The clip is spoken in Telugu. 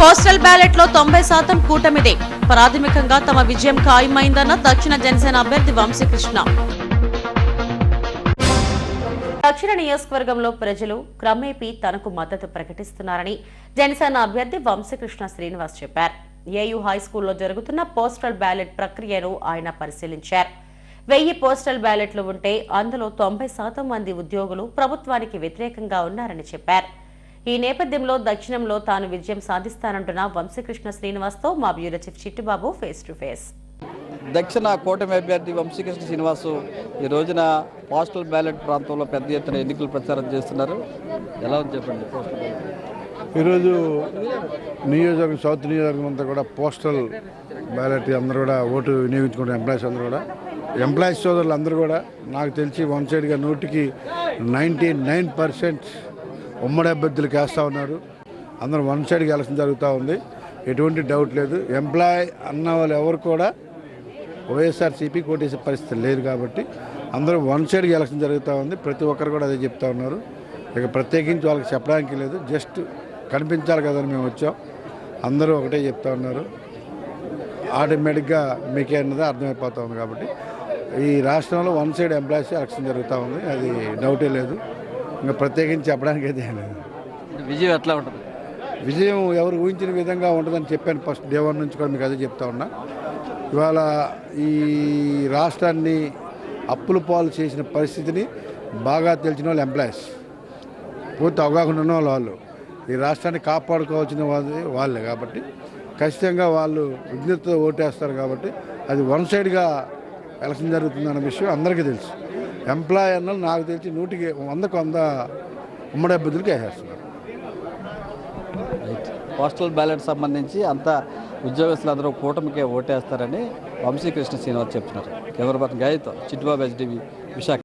పోస్టల్ బ్యాలెట్లో తొంభై శాతం కూటమిదే. ప్రాథమికంగా తమ విజయం ఖాయమైందన్న దక్షిణ జనసేన అభ్యర్థి వంశీకృష్ణ. దక్షిణ నియోజకవర్గంలో ప్రజలు క్రమేపీ తనకు మద్దతు ప్రకటిస్తున్నారని జనసేన అభ్యర్థి వంశీకృష్ణ శ్రీనివాస్ చెప్పారు. ఏయూ హై స్కూల్లో జరుగుతున్న పోస్టల్ బ్యాలెట్ ప్రక్రియను ఆయన పరిశీలించారు. వెయ్యి పోస్టల్ బ్యాలెట్లు ఉంటే అందులో తొంభై శాతం మంది ఉద్యోగులు ప్రభుత్వానికి వ్యతిరేకంగా ఉన్నారని చెప్పారు. ఈ నేపథ్యంలో దక్షిణంలో తాను విజయం సాధిస్తానంటున్న వంశీకృష్ణ శ్రీనివాస్తో మా bureau chief Chittubabu face to face. దక్షిణ కూటమి అభ్యర్థి వంశీకృష్ణ శ్రీనివాసు ఈ రోజున పోస్టల్ బ్యాలెట్ ప్రాంతంలో పెద్ద ఎత్తున ఎన్నికలు ప్రచారం చేస్తున్నారు. ఎలా ఉంది చెప్పండి? ఈరోజు నియోజకవర్గం సౌత్ నియోజకవర్గం అంతా కూడా పోస్టల్ బ్యాలెట్ అందరూ కూడా ఓటు వినియోగించుకుంటారు ఎంప్లాయీస్ అందరూ కూడా. ఎంప్లాయీస్ సోదరులు అందరూ కూడా నాకు తెలిసి వన్ సైడ్గా నూటికి నైంటీ నైన్ పర్సెంట్ ఉమ్మడి అభ్యర్థులకు వేస్తూ ఉన్నారు. అందరూ వన్ సైడ్కి ఎలక్షన్ జరుగుతూ ఉంది. ఎటువంటి డౌట్ లేదు. ఎంప్లాయ్ అన్న వాళ్ళు ఎవరు కూడా వైఎస్ఆర్సీపీ కోటేసే పరిస్థితి లేదు కాబట్టి అందరూ వన్ సైడ్కి ఎలక్షన్ జరుగుతూ ఉంది. ప్రతి ఒక్కరు కూడా అదే చెప్తా ఉన్నారు. ఇక ప్రత్యేకించి వాళ్ళకి చెప్పడానికి లేదు. జస్ట్ కనిపించాలి కదని మేము వచ్చాం. అందరూ ఒకటే చెప్తా ఉన్నారు. ఆటోమేటిక్గా మీకే అన్నది అర్థమైపోతా ఉంది కాబట్టి ఈ రాష్ట్రంలో వన్ సైడ్ ఎంప్లాయీస్ ఎలక్షన్ జరుగుతూ ఉంది. అది డౌటే లేదు. ఇంకా ప్రత్యేకించి చెప్పడానికి అయితే లేదు. విజయం ఎట్లా ఉంటుంది? విజయం ఎవరు ఊహించిన విధంగా ఉంటుందని చెప్పాను ఫస్ట్ డే వన్ నుంచి కూడా మీకు అదే చెప్తా ఉన్నా. ఇవాళ ఈ రాష్ట్రాన్ని అప్పుల పాలు చేసిన పరిస్థితిని బాగా తెలిసిన వాళ్ళు ఎంప్లాయీస్ పూర్తి అవగాహన ఉన్న వాళ్ళు వాళ్ళు. ఈ రాష్ట్రాన్ని కాపాడుకోవాల్సిన వాళ్ళు వాళ్ళే కాబట్టి ఖచ్చితంగా వాళ్ళు విజ్ఞతతో ఓటేస్తారు కాబట్టి అది వన్ సైడ్గా ఎలక్షన్ జరుగుతుందన్న విషయం అందరికీ తెలుసు. ఎంప్లాయర్లు నాకు తెలిసి నూటికి వందకు వంద ఉమ్మడి అభ్యర్థులకి వేసేస్తున్నారు. పోస్టల్ బ్యాలెట్ సంబంధించి అంతా ఉద్యోగస్తులందరూ కూటమికే ఓటేస్తారని వంశీకృష్ణ శ్రీనివాస్ చెప్తున్నారు. కెమెరా పర్సన్ గాయతో చిట్టుబాబు హెచ్డివి విశాఖ.